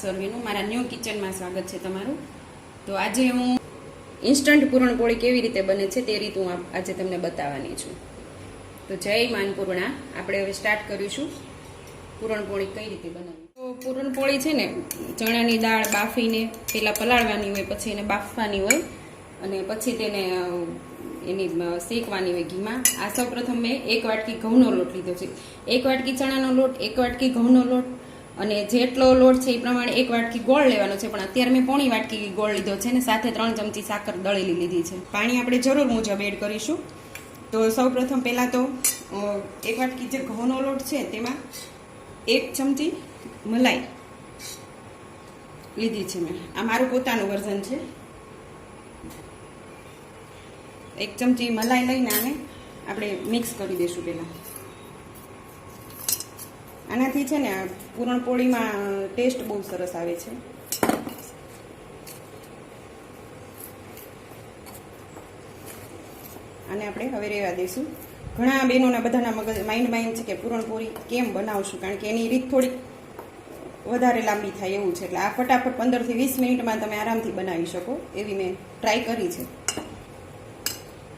સર્વેનું. મારા ન્યૂ કિચનમાં સ્વાગત છે તમારું. તો આજે હું ઇન્સ્ટન્ટ પૂરણપોળી કેવી રીતે બને છે તે રીત હું આજે તમને બતાવવાની છું. તો જય માનપૂર્ણા આપણે હવે સ્ટાર્ટ કરીશું. પૂરણપોળી કઈ રીતે બનાવવી? તો પૂરણપોળી છે ને, ચણાની દાળ બાફીને પહેલાં પલાળવાની હોય, પછી એને બાફવાની હોય, અને પછી તેને એની શેકવાની હોય ઘીમાં. આ સૌપ્રથમ મેં એક વાટકી ઘઉંનો લોટ લીધો છે. એક વાટકી ચણાનો લોટ, એક વાટકી ઘઉંનો લોટ અને જેટલો લોટ છે એ પ્રમાણે એક વાટકી ગોળ લેવાનો છે, પણ અત્યારે મેં પોણી વાટકી ગોળ લીધો છે ને સાથે ત્રણ ચમચી સાકર દળેલી લીધી છે. પાણી આપણે જરૂર મુજબ એડ કરીશું. તો સૌ પ્રથમ પહેલાં તો એક વાટકી જે ઘઉંનો લોટ છે તેમાં એક ચમચી મલાઈ લીધી છે મેં. આ મારું પોતાનું વર્ઝન છે. એક ચમચી મલાઈ લઈને આને આપણે મિક્સ કરી દઈશું પહેલાં. આનાથી છે ને પૂરણપોળીમાં ટેસ્ટ બહુ સરસ આવે છે. અને આપણે હવે રહેવા દઈશું. ઘણા બહેનોના બધાના મગજ માઇન્ડમાં એમ છે કે પૂરણપોળી કેમ બનાવશું? કારણ કે એની રીત થોડીક વધારે લાંબી થાય એવું છે. એટલે આ ફટાફટ પંદરથી વીસ મિનિટમાં તમે આરામથી બનાવી શકો એવી મેં ટ્રાય કરી છે.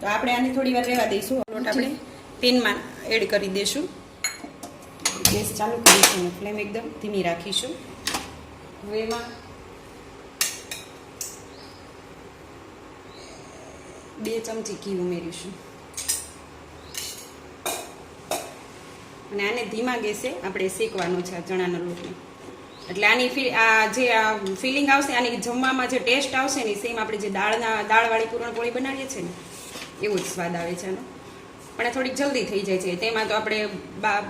તો આપણે આને થોડી વાર રહેવા દઈશું. આપણે પેનમાં એડ કરી દઈશું. ગેસ ચાલુ કરીશું, ફ્લેમ એકદમ ધીમી રાખીશું. હવે એમાં બે ચમચી ઘી ઉમેરીશું. અને આને ધીમા ગેસે આપણે શેકવાનો છે ચણાના લોટને એટલે આની આ જે આ ફિલિંગ આવશે, આની જમવામાં જે ટેસ્ટ આવશે ને સેમ આપણે જે દાળના, દાળવાળી પૂરણપોળી બનાવીએ છીએ ને, એવો જ સ્વાદ આવે છે આનો. પણ થોડીક જલ્દી થઈ જાય છે. તેમાં તો આપણે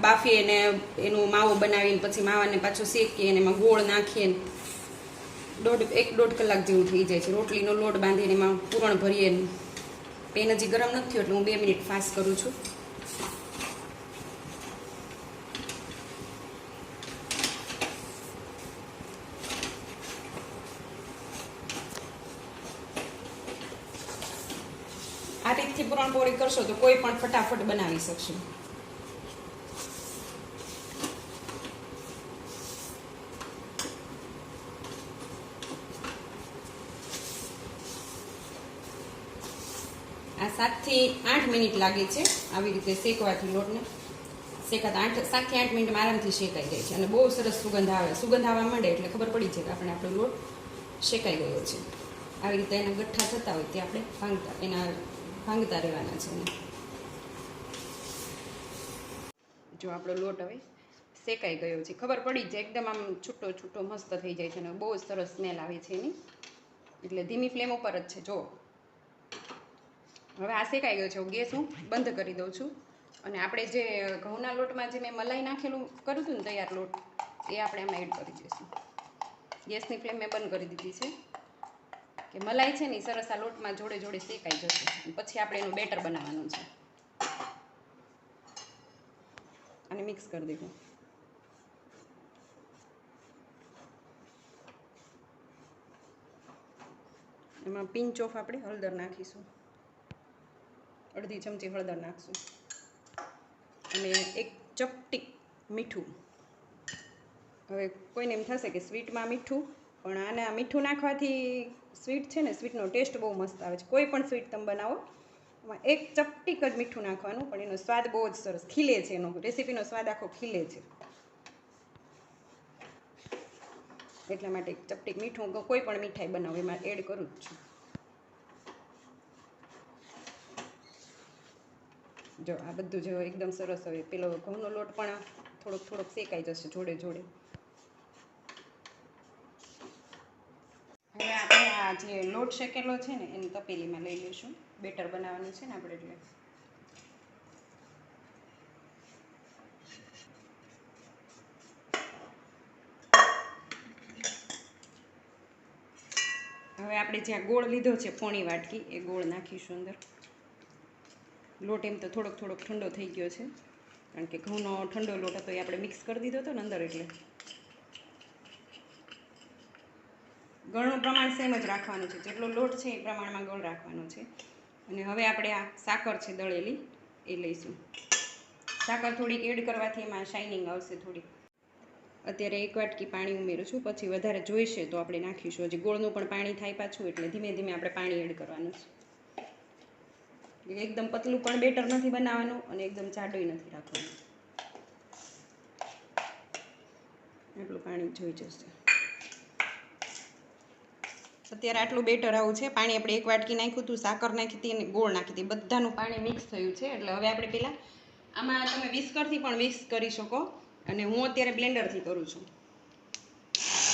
બાફીએ ને એનું માવો બનાવીને પછી માવાને પાછો શેકીએ ને એમાં ગોળ નાખીએ. દોઢ, એક દોઢ કલાક જેવું થઈ જાય છે. રોટલીનો લોટ બાંધીને એમાં પૂરણ ભરીએ. પેન હજી ગરમ નથી થયો, એટલે હું બે મિનિટ ફાસ્ટ કરું છું. રીતથી પૂરણપોળી કરશો તો કોઈ પણ ફટાફટ બનાવી શકશે. આ સાતથી આઠ મિનિટ લાગે છે આવી રીતે શેકવાથી લોટને. શેકાતા આઠ, સાતથી આઠ મિનિટમાં આરામથી શેકાઈ જાય છે અને બહુ સરસ સુગંધ આવે. સુગંધ આવવા માંડે એટલે ખબર પડી છે કે આપણે આપણો લોટ શેકાઈ ગયો છે. આવી રીતે એના ગઠ્ઠા થતા હોય તે આપણે ભાંગતા, એના ભાંગતા રહેવાના છે જો આપણો લોટ હવે શેકાઈ ગયો છે. ખબર પડી જાય એકદમ આમ છૂટો છૂટો મસ્ત થઈ જાય છે અને બહુ જ સરસ સ્મેલ આવે છે એની. એટલે ધીમી ફ્લેમ ઉપર જ છે, જો. હવે આ શેકાઈ ગયો છે, હું ગેસ હું બંધ કરી દઉં છું. અને આપણે જે ઘઉંના લોટમાં જે મેં મલાઈ નાખેલું કર્યું હતું ને તૈયાર લોટ, એ આપણે એમાં એડ કરી દઈશું. ગેસની ફ્લેમ મેં બંધ કરી દીધી છે. કે મલાઈ છે ને એ સરસ આ લોટમાં જોડે જોડે શેકાઈ જશે. પછી આપણે એનું બેટર બનાવવાનું છે. અને મિક્સ કરી દઈશું એમાં પિંચ ઓફ આપણે હળદર નાખીશું. અડધી ચમચી હળદર નાખશું. અને એક ચપટીક મીઠું. હવે કોઈને એમ થશે કે સ્વીટમાં મીઠું, પણ આના મીઠું નાખવાથી સ્વીટ છે ને, સ્વીટનો ટેસ્ટ બહુ મસ્ત આવે છે. કોઈ પણ સ્વીટ તમે બનાવો, એમાં એક ચપટીક જ મીઠું નાખવાનું, પણ એનો સ્વાદ બહુ જ સરસ ખીલે છે એનો. રેસીપીનો સ્વાદ આખો ખીલે છે. એટલા માટે ચપટીક મીઠું કોઈ પણ મીઠાઈ બનાવો, એમાં એડ કરું જ છું. જો આ બધું જો એકદમ સરસ, હવે પેલો ઘઉંનો લોટ પણ થોડોક થોડોક શેકાઈ જશે જોડે જોડે હવે આપણે આ જે લોટ શેકેલો છે ને, એની તપેલીમાં લઈ લઈશું. બેટર બનાવવાનું છે ને આપણે એટલે. હવે આપણે જ્યાં ગોળ લીધો છે પોણી વાટકી, એ ગોળ નાખીશું અંદર. લોટ એમ તો થોડોક થોડોક ઠંડો થઈ ગયો છે. કારણ કે ઘઉંનો ઠંડો લોટ હતો એ આપણે મિક્સ કરી દીધો હતો ને અંદર એટલે. ગળનું પ્રમાણ સેમ જ રાખવાનું છે. જેટલો લોટ છે એ પ્રમાણમાં ગળ રાખવાનો છે. અને હવે આપણે આ સાકર છે દળેલી, એ લઈશું. સાકર થોડીક એડ કરવાથી એમાં શાઇનિંગ આવશે થોડીક. અત્યારે એક વાટકી પાણી ઉમેરું છું. પછી વધારે જોઈશે તો આપણે નાખીશું. હજી ગોળનું પણ પાણી થાય પાછું, એટલે ધીમે ધીમે આપણે પાણી એડ કરવાનું છે. એકદમ પતલું પણ બેટર નથી બનાવવાનું અને એકદમ જાડું નથી રાખવાનું. એટલું પાણી જોઈ જશે. અત્યારે આટલું બેટર આવું છે. પાણી આપણે એક વાટકી નાખ્યું હતું, સાકર નાખી હતી અને ગોળ નાખી હતી. બધાનું પાણી મિક્સ થયું છે. એટલે હવે આપણે પહેલાં આમાં તમે વિસ્કરથી પણ મિક્સ કરી શકો અને હું અત્યારે બ્લેન્ડરથી કરું છું.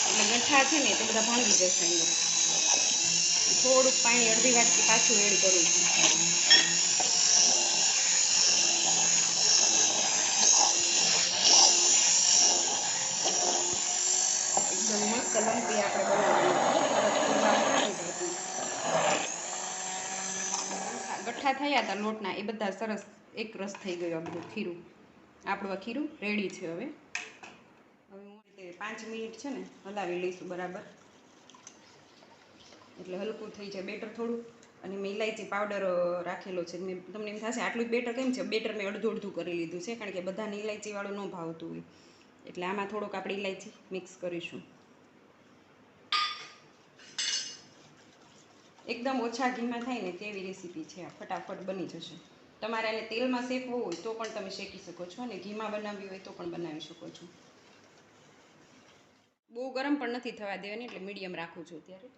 એટલે ગઠ્ઠા છે ને તે બધા ભાંગી જશે અંદર. થોડુંક પાણી અડધી વાટકી પાછું એડ કરું છું એકદમ મસ્ત લંપી આપણે બનાવવાની છે. સરસ ફુલવા થઈ જાય. ગઠ્ઠા થયા હતા લોટના, એ બધા સરસ એક રસ થઈ ગયો આ બધું ખીરું. આપણું આ ખીરું રેડી છે હવે. હવે હું પાંચ મિનિટ છે ને હલાવી લઈશું બરાબર. એટલે હલકું થઈ જાય બેટર થોડું. અને મેં ઇલાયચી પાવડર રાખેલો છે. મેં તમને એમ થશે આટલું બેટર કેમ છે? બેટર મેં અડધું અડધું કરી લીધું છે કારણ કે બધાને ઇલાયચીવાળું ન ભાવતું હોય. એટલે આમાં થોડોક આપણે ઇલાયચી મિક્સ કરીશું. એકદમ ઓછા ઘીમાં થાય ને તેવી રેસીપી છે ફટાફટ બની જશે. તમારે આને તેલમાં શેકવું હોય તો પણ તમે શેકી શકો છો અને ઘીમાં બનાવવી હોય તો પણ બનાવી શકો છો. બહુ ગરમ પણ નથી થવા દેવાની, એટલે મીડિયમ રાખું છું અત્યારે.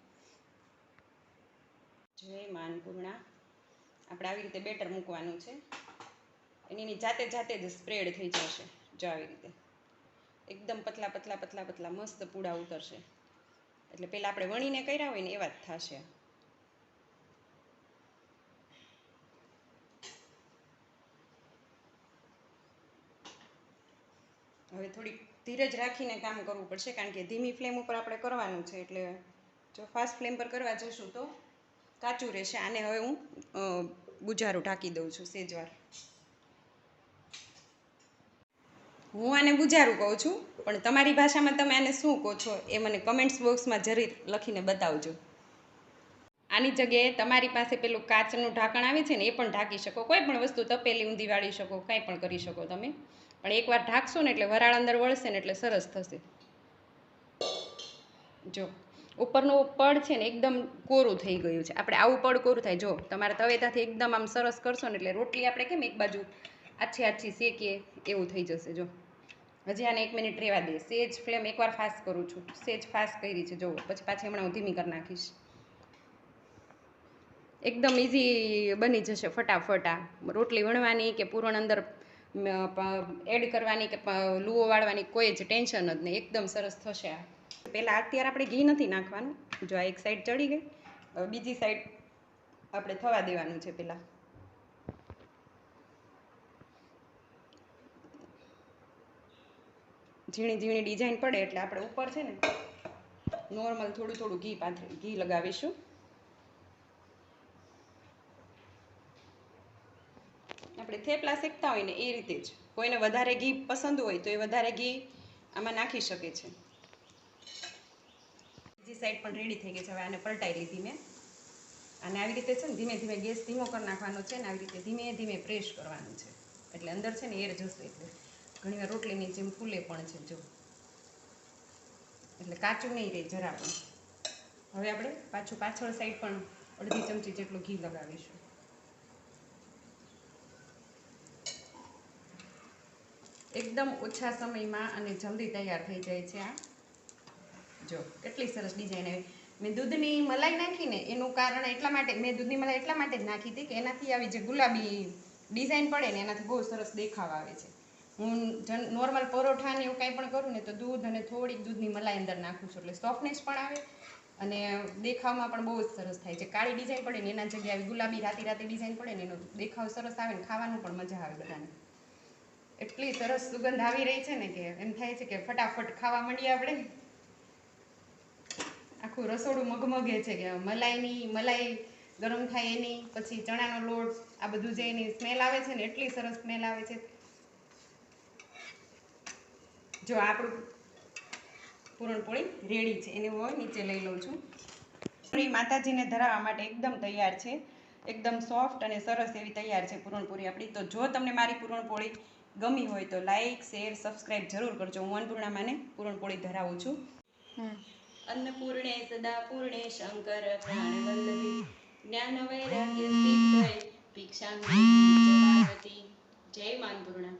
જય માનપૂર્ણા આપણે આવી રીતે બેટર મૂકવાનું છે. એની જાતે જાતે જ સ્પ્રેડ થઈ જશે. જો આવી રીતે. એકદમ પતલા પતલા પતલા પતલા મસ્ત પૂડા ઉતરશે. એટલે પહેલાં આપણે વણીને કર્યા હોય ને એવા જ થશે. હવે થોડીક ધીરજ રાખીને કામ કરવું પડશે કારણ કે ધીમી ફ્લેમ ઉપર આપણે કરવાનું છે એટલે જો ફાસ્ટ ફ્લેમ પર કરવા જશું તો કાચું રહેશે. આને હવે હું અ, બુજારું ઢાંકી દઉં છું સેજવાર હું આને બુજારું કહું છું પણ તમારી ભાષામાં તમે આને શું કહો છો એ મને કમેન્ટ્સ બોક્સમાં જરૂર લખીને બતાવજો. આની જગ્યાએ તમારી પાસે પેલું કાચનું ઢાંકણ આવે છે ને એ પણ ઢાંકી શકો. કોઈ પણ વસ્તુ તપેલી ઊંધી વાળી શકો કાંઈ પણ કરી શકો તમે. પણ એકવાર ઢાંકશો ને એટલે વરાળ અંદર વળશે ને એટલે સરસ થશે. જો, ઉપરનું પડ છે ને એકદમ કોરું થઈ ગયું છે. આપણે આવું પડ કોરું થાય. જો, તમારે તવેતાથી એકદમ આમ સરસ કરશો ને એટલે રોટલી આપણે કેમ એક બાજુ આછી આછી શેકીએ એવું થઈ જશે. જો, હજી આને એક મિનિટ રહેવા દે. સેજ ફ્લેમ એકવાર ફાસ્ટ કરું છું. સેજ ફાસ્ટ કરી છે. જો, પછી પાછી હમણાં હું ધીમી કરી નાખીશ. એકદમ ઇઝી બની જશે ફટાફટ આ. રોટલી વણવાની કે પૂરણ અંદર એડ કરવાની કે લૂવો વાળવાની કોઈ જ ટેન્શન જ નહીં. એકદમ સરસ થશે આ. પહેલાં અત્યારે આપણે ઘી નથી નાખવાનું. જો આ એક સાઈડ ચડી ગઈ. બીજી સાઈડ આપણે થવા દેવાનું છે પહેલાં. ઝીણી ઝીણી ડિઝાઇન પડે એટલે આપણે ઉપર છે ને નોર્મલ થોડું થોડું ઘી પાથરી, ઘી લગાવીશું આપણે થેપલા શેકતા હોય ને એ રીતે જ. કોઈને વધારે ઘી પસંદ હોય તો એ વધારે ઘી આમાં નાખી શકે છે. બીજી સાઈડ પણ રેડી થઈ ગઈ છે. હવે આને પલટાઈ લીધી મેં અને આવી રીતે છે ને ધીમે ધીમે ગેસ ધીમો કરી નાખવાનો છે ને આવી રીતે ધીમે ધીમે પ્રેસ કરવાનું છે. એટલે અંદર છે ને એર જશે એટલે. ઘણીવાર રોટલીની જેમ ફૂલે પણ છે જો. એટલે કાચું નહીં રહે જરા પણ. હવે આપણે પાછું પાછળ સાઈડ પણ અડધી ચમચી જેટલું ઘી લગાવીશું. એકદમ ઓછા સમયમાં અને જલ્દી તૈયાર થઈ જાય છે આ. જો, કેટલી સરસ ડિઝાઇન આવી. મેં દૂધની મલાઈ નાખીને એનું કારણ એટલા માટે, મેં દૂધની મલાઈ એટલા માટે જ નાખી હતી કે એનાથી આવી જે ગુલાબી ડિઝાઇન પડે ને એનાથી બહુ સરસ દેખાવ આવે છે. હું જન નોર્મલ પરોઠાને એવું કાંઈ પણ કરું ને તો દૂધ અને થોડીક દૂધની મલાઈ અંદર નાખું છું. એટલે સોફ્ટનેસ પણ આવે અને દેખાવમાં પણ બહુ જ સરસ થાય છે. કાળી ડિઝાઇન પડે ને એના જગ્યાએ ગુલાબી રાતી રાતી ડિઝાઇન પડે ને એનો દેખાવ સરસ આવે ને ખાવાનું પણ મજા આવે બધાને. એટલી સરસ સુગંધ આવી રહી છે ને કે એમ થાય છે કે ફટાફટ ખાવા માંડીએ આપણે. આખું રસોડું મગમગે છે કે મલાઈની, મલાઈ ગરમ થાય એની, પછી ચણાનો લોટ, આ બધું જે એની સ્મેલ આવે છે ને એટલી સરસ સ્મેલ આવે છે. જો આપણું પૂરણપોળી રેડી છે. એને હું નીચે લઈ લઉં છું. પૂરી માતાજીને ધરાવવા માટે એકદમ તૈયાર છે. એકદમ સોફ્ટ અને સરસ એવી તૈયાર છે પૂરણપોળી આપણી. તો જો તમને મારી પૂરણપોળી ગમી હોય તો લાઈક શેર સબસ્ક્રાઈબ જરૂર કરજો. હું અન્નપૂર્ણામાને પૂરણપોળી ધરાવું છું. અન્નપૂર્ણે સદા પૂર્ણે શંકર પ્રાણ જ્ઞાન વૈરાગ્ય સિદ્ધય ભિક્ષામ દેહી જય માનપૂર્ણા.